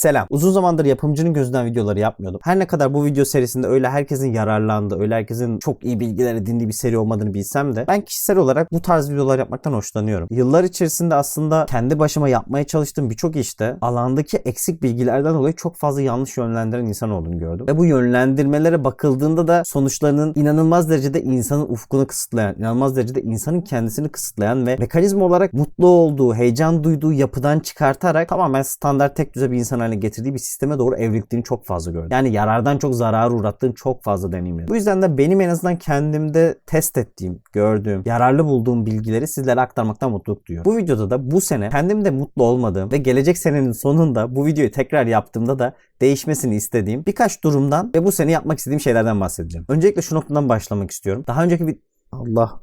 Selam. Uzun zamandır yapımcının gözünden videoları yapmıyordum. Her ne kadar bu video serisinde öyle herkesin yararlandığı, öyle herkesin çok iyi bilgiler edindiği bir seri olmadığını bilsem de ben kişisel olarak bu tarz videolar yapmaktan hoşlanıyorum. Yıllar içerisinde aslında kendi başıma yapmaya çalıştığım birçok işte alandaki eksik bilgilerden dolayı çok fazla yanlış yönlendiren insan olduğunu gördüm. Ve bu yönlendirmelere bakıldığında da sonuçlarının inanılmaz derecede insanın ufkunu kısıtlayan, inanılmaz derecede insanın kendisini kısıtlayan ve mekanizma olarak mutlu olduğu, heyecan duyduğu yapıdan çıkartarak tamamen standart tek düze bir insan haline getirdiği bir sisteme doğru evrildiğini çok fazla gördüm. Yani yarardan çok zarar uğrattığını çok fazla deneyimledim. Bu yüzden de benim en azından kendimde test ettiğim, gördüğüm, yararlı bulduğum bilgileri sizlere aktarmaktan mutluluk duyuyorum. Bu videoda da bu sene kendimde mutlu olmadığım ve gelecek senenin sonunda bu videoyu tekrar yaptığımda da değişmesini istediğim birkaç durumdan ve bu sene yapmak istediğim şeylerden bahsedeceğim. Öncelikle şu noktadan başlamak istiyorum. Daha önceki bir... Allah.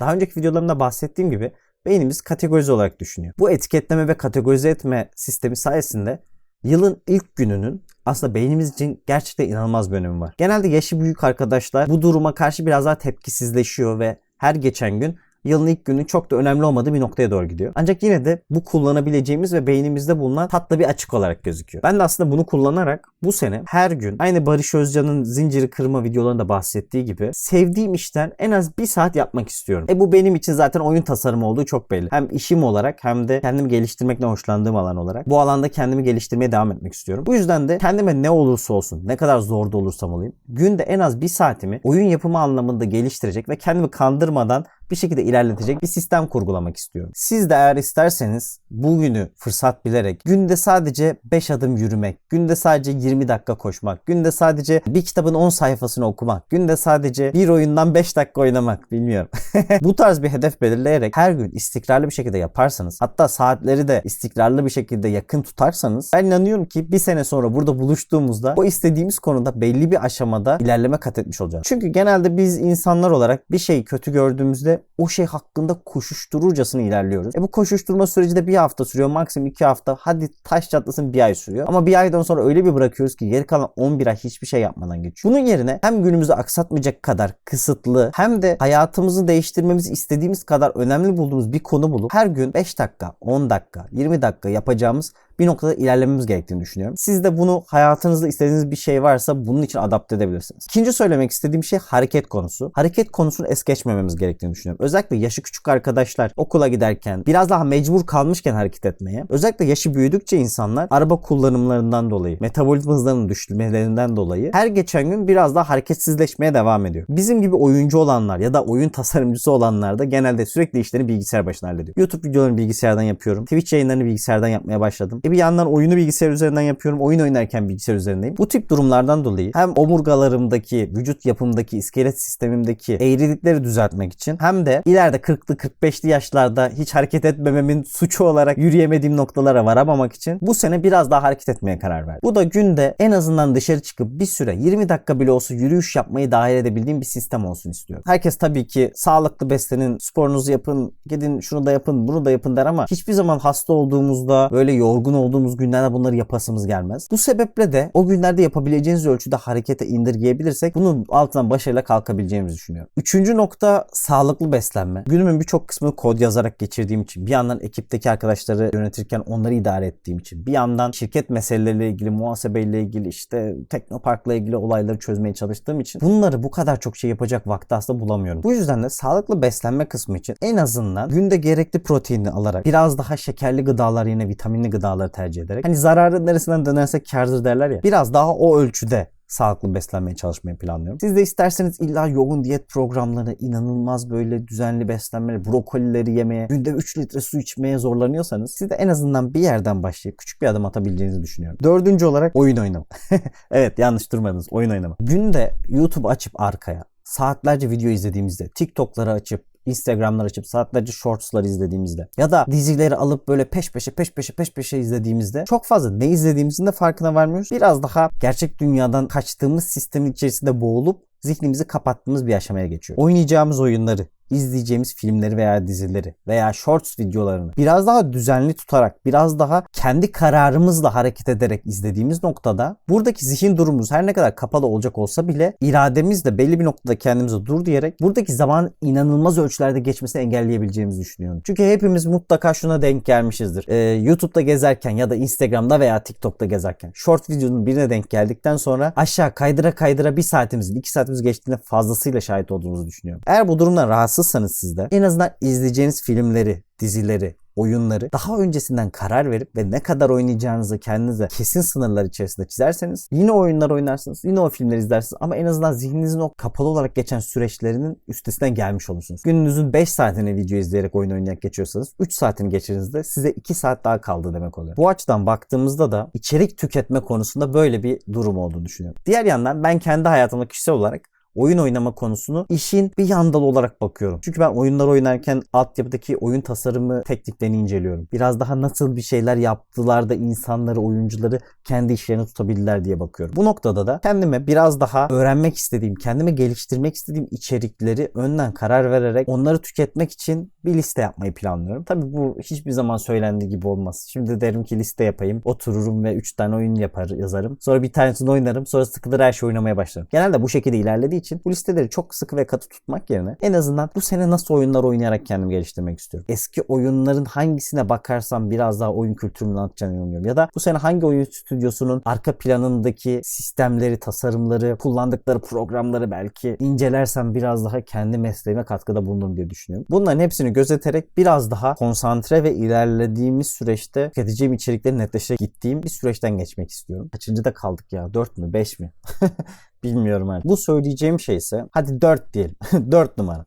Daha önceki videolarımda bahsettiğim gibi beynimiz kategorize olarak düşünüyor. Bu etiketleme ve kategorize etme sistemi sayesinde yılın ilk gününün aslında beynimiz için gerçekten inanılmaz bir önemi var. Genelde yaşı büyük arkadaşlar bu duruma karşı biraz daha tepkisizleşiyor ve her geçen gün yılın ilk günü çok da önemli olmadığı bir noktaya doğru gidiyor. Ancak yine de bu kullanabileceğimiz ve beynimizde bulunan tatlı bir açık olarak gözüküyor. Ben de aslında bunu kullanarak bu sene her gün aynı Barış Özcan'ın zinciri kırma videolarında bahsettiği gibi sevdiğim işten en az bir saat yapmak istiyorum. E bu benim için zaten oyun tasarımı olduğu çok belli. Hem işim olarak hem de kendimi geliştirmekten hoşlandığım alan olarak. Bu alanda kendimi geliştirmeye devam etmek istiyorum. Bu yüzden de kendime ne olursa olsun, ne kadar zor da olursam olayım, günde en az bir saatimi oyun yapımı anlamında geliştirecek ve kendimi kandırmadan bir şekilde ilerletecek bir sistem kurgulamak istiyorum. Siz de eğer isterseniz bugünü fırsat bilerek günde sadece 5 adım yürümek, günde sadece 20 dakika koşmak, günde sadece bir kitabın 10 sayfasını okumak, günde sadece bir oyundan 5 dakika oynamak bilmiyorum. Bu tarz bir hedef belirleyerek her gün istikrarlı bir şekilde yaparsanız hatta saatleri de istikrarlı bir şekilde yakın tutarsanız ben inanıyorum ki bir sene sonra burada buluştuğumuzda o istediğimiz konuda belli bir aşamada ilerleme kat etmiş olacağız. Çünkü genelde biz insanlar olarak bir şeyi kötü gördüğümüzde o şey hakkında koşuştururcasına ilerliyoruz. E bu koşuşturma süreci de bir hafta sürüyor. Maksimum iki hafta. Hadi taş çatlasın bir ay sürüyor. Ama bir aydan sonra öyle bir bırakıyoruz ki geri kalan 11 ay hiçbir şey yapmadan geçiyor. Bunun yerine hem günümüzü aksatmayacak kadar kısıtlı hem de hayatımızı değiştirmemizi istediğimiz kadar önemli bulduğumuz bir konu bulup her gün 5 dakika, 10 dakika, 20 dakika yapacağımız bir noktada ilerlememiz gerektiğini düşünüyorum. Siz de bunu hayatınızda istediğiniz bir şey varsa bunun için adapte edebilirsiniz. İkinci söylemek istediğim şey hareket konusu. Hareket konusunu es geçmememiz gerektiğini düşünüyorum. Özellikle yaşı küçük arkadaşlar okula giderken biraz daha mecbur kalmışken hareket etmeye. Özellikle yaşı büyüdükçe insanlar araba kullanımlarından dolayı, metabolizma hızlarının düşmelerinden dolayı her geçen gün biraz daha hareketsizleşmeye devam ediyor. Bizim gibi oyuncu olanlar ya da oyun tasarımcısı olanlar da genelde sürekli işlerini bilgisayar başına hallediyor. YouTube videolarını bilgisayardan yapıyorum. Twitch yayınlarını bilgisayardan yapmaya başladım. E bir yandan oyunu bilgisayar üzerinden yapıyorum. Oyun oynarken bilgisayar üzerindeyim. Bu tip durumlardan dolayı hem omurgalarımdaki, vücut yapımdaki, iskelet sistemimdeki eğrilikleri düzeltmek için hem de ileride 40'lı 45'li yaşlarda hiç hareket etmememin suçu olarak yürüyemediğim noktalara varamamak için bu sene biraz daha hareket etmeye karar verdim. Bu da günde en azından dışarı çıkıp bir süre 20 dakika bile olsa yürüyüş yapmayı dahil edebildiğim bir sistem olsun istiyorum. Herkes tabii ki sağlıklı beslenin, sporunuzu yapın, gidin şunu da yapın, bunu da yapın der ama hiçbir zaman hasta olduğumuzda böyle yorgun olduğumuz günlerde bunları yapasımız gelmez. Bu sebeple de o günlerde yapabileceğiniz ölçüde harekete indirgeyebilirsek bunun altından başarıyla kalkabileceğimizi düşünüyorum. Üçüncü nokta sağlıklı beslenme. Günümün birçok kısmını kod yazarak geçirdiğim için bir yandan ekipteki arkadaşları yönetirken onları idare ettiğim için bir yandan şirket meseleleriyle ilgili muhasebeyle ilgili işte teknoparkla ilgili olayları çözmeye çalıştığım için bunları bu kadar çok şey yapacak vakti aslında bulamıyorum. Bu yüzden de sağlıklı beslenme kısmı için en azından günde gerekli proteini alarak biraz daha şekerli gıdalar yerine vitaminli gıdaları tercih ederek hani zararın neresinden dönersek kârdır derler ya biraz daha o ölçüde sağlıklı beslenmeye çalışmayı planlıyorum. Siz de isterseniz illa yoğun diyet programları, inanılmaz böyle düzenli beslenmeleri, brokolileri yemeye, günde 3 litre su içmeye zorlanıyorsanız siz de en azından bir yerden başlayıp küçük bir adım atabileceğinizi düşünüyorum. Dördüncü olarak oyun oynama. evet yanlış durmadınız oyun oynama. Günde YouTube açıp arkaya saatlerce video izlediğimizde, TikTok'ları açıp Instagram'lar açıp saatlerce shortslar izlediğimizde ya da dizileri alıp böyle peş peşe peş peşe peş peşe izlediğimizde çok fazla ne izlediğimizin de farkına varmıyoruz. Biraz daha gerçek dünyadan kaçtığımız sistemin içerisinde boğulup zihnimizi kapattığımız bir aşamaya geçiyor. Oynayacağımız oyunları izleyeceğimiz filmleri veya dizileri veya shorts videolarını biraz daha düzenli tutarak, biraz daha kendi kararımızla hareket ederek izlediğimiz noktada buradaki zihin durumumuz her ne kadar kapalı olacak olsa bile irademizle belli bir noktada kendimize dur diyerek buradaki zaman inanılmaz ölçülerde geçmesini engelleyebileceğimizi düşünüyorum. Çünkü hepimiz mutlaka şuna denk gelmişizdir. Ee, YouTube'da gezerken ya da Instagram'da veya TikTok'ta gezerken short videonun birine denk geldikten sonra aşağı kaydıra kaydıra bir saatimizin iki saatimiz geçtiğinde fazlasıyla şahit olduğumuzu düşünüyorum. Eğer bu durumdan rahatsızsanız siz de en azından izleyeceğiniz filmleri, dizileri, oyunları daha öncesinden karar verip ve ne kadar oynayacağınızı kendinize kesin sınırlar içerisinde çizerseniz yine oyunlar oynarsınız, yine o filmleri izlersiniz ama en azından zihninizin o kapalı olarak geçen süreçlerinin üstesinden gelmiş olursunuz. Gününüzün 5 saatini video izleyerek oyun oynayarak geçiyorsanız 3 saatini geçirdiğinizde size 2 saat daha kaldı demek oluyor. Bu açıdan baktığımızda da içerik tüketme konusunda böyle bir durum olduğunu düşünüyorum. Diğer yandan ben kendi hayatımda kişisel olarak oyun oynama konusunu işin bir yan dalı olarak bakıyorum. Çünkü ben oyunlar oynarken altyapıdaki oyun tasarımı tekniklerini inceliyorum. Biraz daha nasıl bir şeyler yaptılar da insanları, oyuncuları kendi işlerini tutabildiler diye bakıyorum. Bu noktada da kendime biraz daha öğrenmek istediğim, kendimi geliştirmek istediğim içerikleri önden karar vererek onları tüketmek için bir liste yapmayı planlıyorum. Tabii bu hiçbir zaman söylendiği gibi olmaz. Şimdi derim ki liste yapayım. Otururum ve 3 tane oyun yapar yazarım. Sonra bir tanesini oynarım. Sonra sıkılır her şey oynamaya başlarım. Genelde bu şekilde ilerlediği için bu listeleri çok sıkı ve katı tutmak yerine en azından bu sene nasıl oyunlar oynayarak kendimi geliştirmek istiyorum. Eski oyunların hangisine bakarsam biraz daha oyun kültürümün artacağını inanıyorum. Ya da bu sene hangi oyun stüdyosunun arka planındaki sistemleri, tasarımları, kullandıkları programları belki incelersem biraz daha kendi mesleğime katkıda bulunurum diye düşünüyorum. Bunların hepsini gözeterek biraz daha konsantre ve ilerlediğimiz süreçte tüketeceğim içerikleri netleşerek gittiğim bir süreçten geçmek istiyorum. Kaçıncıda kaldık ya? 4 mü? 5 mi? Bilmiyorum artık. Bu söyleyeceğim şey ise hadi 4 diyelim. 4 numara.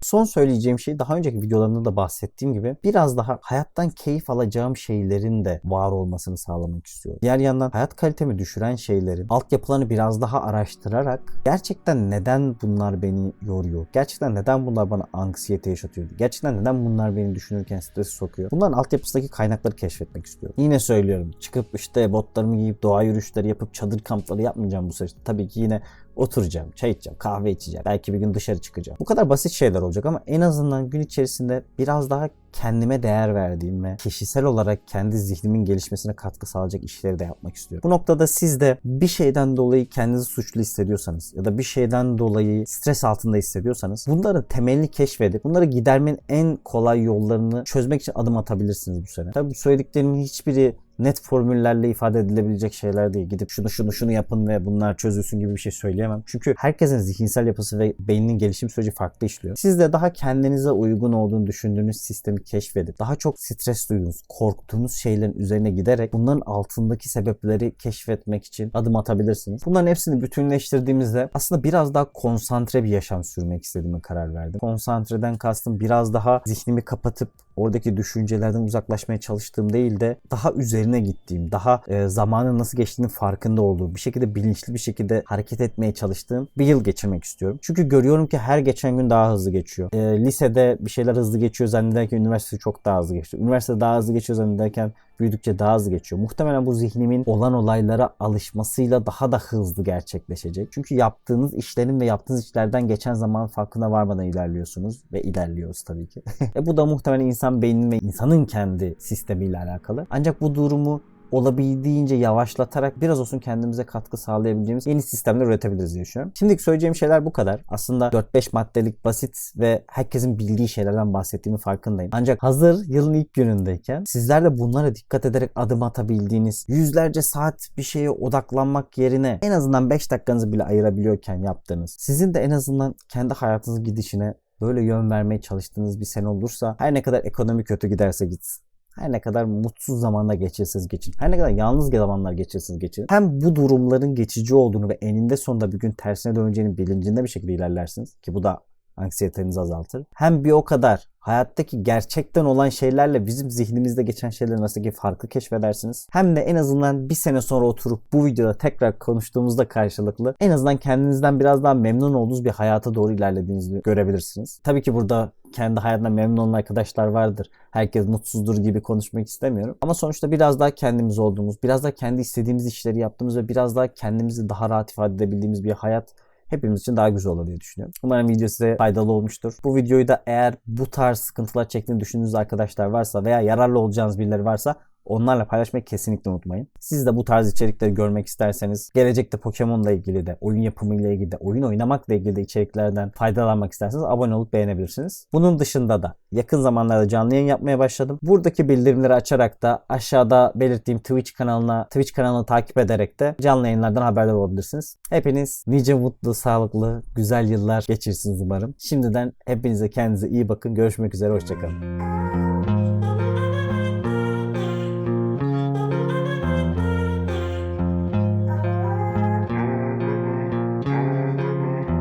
Son söyleyeceğim şey daha önceki videolarımda da bahsettiğim gibi biraz daha hayattan keyif alacağım şeylerin de var olmasını sağlamak istiyorum. Diğer yandan hayat kalitemi düşüren şeylerin altyapılarını biraz daha araştırarak gerçekten neden bunlar beni yoruyor? Gerçekten neden bunlar bana anksiyete yaşatıyor? Gerçekten neden bunlar beni düşünürken stresi sokuyor? Bunların altyapısındaki kaynakları keşfetmek istiyorum. Yine söylüyorum. Çıkıp işte botlarımı giyip doğa yürüyüşleri yapıp çadır kampları yapmayacağım bu süreçte. Tabii ki yine oturacağım, çay içeceğim, kahve içeceğim. Belki bir gün dışarı çıkacağım. Bu kadar basit şeyler olacak ama en azından gün içerisinde biraz daha kendime değer verdiğim ve kişisel olarak kendi zihnimin gelişmesine katkı sağlayacak işleri de yapmak istiyorum. Bu noktada siz de bir şeyden dolayı kendinizi suçlu hissediyorsanız ya da bir şeyden dolayı stres altında hissediyorsanız bunların temelini keşfedip bunları gidermenin en kolay yollarını çözmek için adım atabilirsiniz bu sene. Tabii bu söylediklerimin hiçbiri net formüllerle ifade edilebilecek şeyler değil. Gidip şunu şunu şunu yapın ve bunlar çözülsün gibi bir şey söyleyemem. Çünkü herkesin zihinsel yapısı ve beyninin gelişim süreci farklı işliyor. Siz de daha kendinize uygun olduğunu düşündüğünüz sistemi keşfedip daha çok stres duyduğunuz, korktuğunuz şeylerin üzerine giderek bunların altındaki sebepleri keşfetmek için adım atabilirsiniz. Bunların hepsini bütünleştirdiğimizde aslında biraz daha konsantre bir yaşam sürmek istediğime karar verdim. Konsantreden kastım biraz daha zihnimi kapatıp oradaki düşüncelerden uzaklaşmaya çalıştığım değil de daha üzerine gittiğim, daha e, zamanın nasıl geçtiğinin farkında olduğum, bir şekilde bilinçli bir şekilde hareket etmeye çalıştığım bir yıl geçirmek istiyorum. Çünkü görüyorum ki her geçen gün daha hızlı geçiyor. E, lisede bir şeyler hızlı geçiyor zannederken üniversite çok daha hızlı geçiyor. Üniversite daha hızlı geçiyor zannederken büyüdükçe daha hızlı geçiyor. Muhtemelen bu zihnimin olan olaylara alışmasıyla daha da hızlı gerçekleşecek. Çünkü yaptığınız işlerin ve yaptığınız işlerden geçen zaman farkına varmadan ilerliyorsunuz ve ilerliyoruz tabii ki. e bu da muhtemelen insan beyninin ve insanın kendi sistemiyle alakalı. Ancak bu durumu olabildiğince yavaşlatarak biraz olsun kendimize katkı sağlayabileceğimiz yeni sistemler üretebiliriz diye düşünüyorum. Şimdiki söyleyeceğim şeyler bu kadar. Aslında 4-5 maddelik basit ve herkesin bildiği şeylerden bahsettiğimi farkındayım. Ancak hazır yılın ilk günündeyken sizler de bunlara dikkat ederek adım atabildiğiniz, yüzlerce saat bir şeye odaklanmak yerine en azından 5 dakikanızı bile ayırabiliyorken yaptığınız, sizin de en azından kendi hayatınızın gidişine böyle yön vermeye çalıştığınız bir sene olursa her ne kadar ekonomi kötü giderse gitsin her ne kadar mutsuz zamanda geçirsiniz geçin. Her ne kadar yalnız zamanlar geçirsiniz geçin. Hem bu durumların geçici olduğunu ve eninde sonunda bir gün tersine döneceğinin bilincinde bir şekilde ilerlersiniz. Ki bu da anksiyetenizi azaltır. Hem bir o kadar hayattaki gerçekten olan şeylerle bizim zihnimizde geçen şeylerin arasındaki farkı keşfedersiniz. Hem de en azından bir sene sonra oturup bu videoda tekrar konuştuğumuzda karşılıklı en azından kendinizden biraz daha memnun olduğunuz bir hayata doğru ilerlediğinizi görebilirsiniz. Tabii ki burada kendi hayatında memnun olan arkadaşlar vardır. Herkes mutsuzdur gibi konuşmak istemiyorum. Ama sonuçta biraz daha kendimiz olduğumuz, biraz daha kendi istediğimiz işleri yaptığımız ve biraz daha kendimizi daha rahat ifade edebildiğimiz bir hayat hepimiz için daha güzel olur diye düşünüyorum. Umarım video size faydalı olmuştur. Bu videoyu da eğer bu tarz sıkıntılar çektiğini düşündüğünüz arkadaşlar varsa veya yararlı olacağınız birileri varsa onlarla paylaşmayı kesinlikle unutmayın. Siz de bu tarz içerikleri görmek isterseniz, gelecekte Pokemon'la ilgili de, oyun yapımıyla ilgili de, oyun oynamakla ilgili de içeriklerden faydalanmak isterseniz abone olup beğenebilirsiniz. Bunun dışında da yakın zamanlarda canlı yayın yapmaya başladım. Buradaki bildirimleri açarak da aşağıda belirttiğim Twitch kanalına, Twitch kanalını takip ederek de canlı yayınlardan haberdar olabilirsiniz. Hepiniz nice mutlu, sağlıklı, güzel yıllar geçirsiniz umarım. Şimdiden hepinize kendinize iyi bakın. Görüşmek üzere, hoşçakalın.